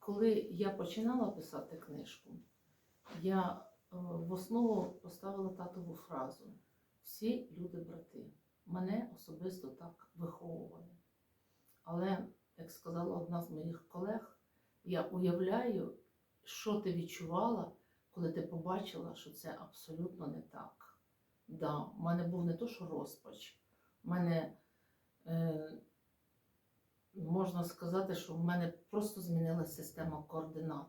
коли я починала писати книжку, я е, в основу поставила татову фразу: всі люди брати. Мене особисто так виховували. Але, як сказала одна з моїх колег, я уявляю, що ти відчувала, коли ти побачила, що це абсолютно не так. Да, в мене був не то, що розпач, в мене е, можна сказати, що в мене просто змінилася система координат.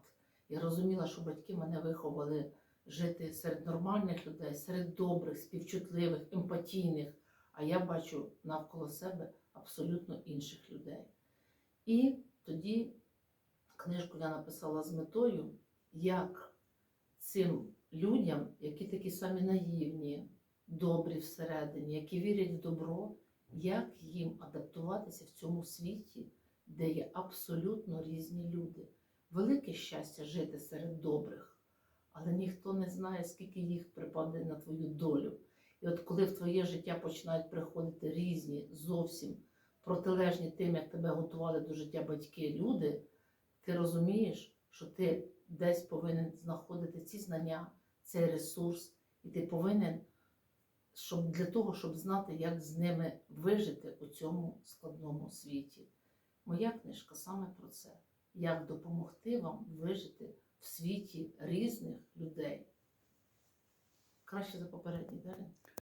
Я розуміла, що батьки мене виховали жити серед нормальних людей, серед добрих, співчутливих, емпатійних, а я бачу навколо себе абсолютно інших людей. І тоді книжку я написала з метою, як цим людям, які такі самі наївні, добрі всередині, які вірять в добро, як їм адаптуватися в цьому світі, де є абсолютно різні люди. Велике щастя жити серед добрих, але ніхто не знає, скільки їх припаде на твою долю. І от коли в твоє життя починають приходити різні, зовсім протилежні тим, як тебе готували до життя батьки, люди, ти розумієш, що ти десь повинен знаходити ці знання, цей ресурс, і ти повинен щоб для того, щоб знати, як з ними вижити у цьому складному світі. Моя книжка саме про це: як допомогти вам вижити в світі різних людей. Краще за попередній, Дарин?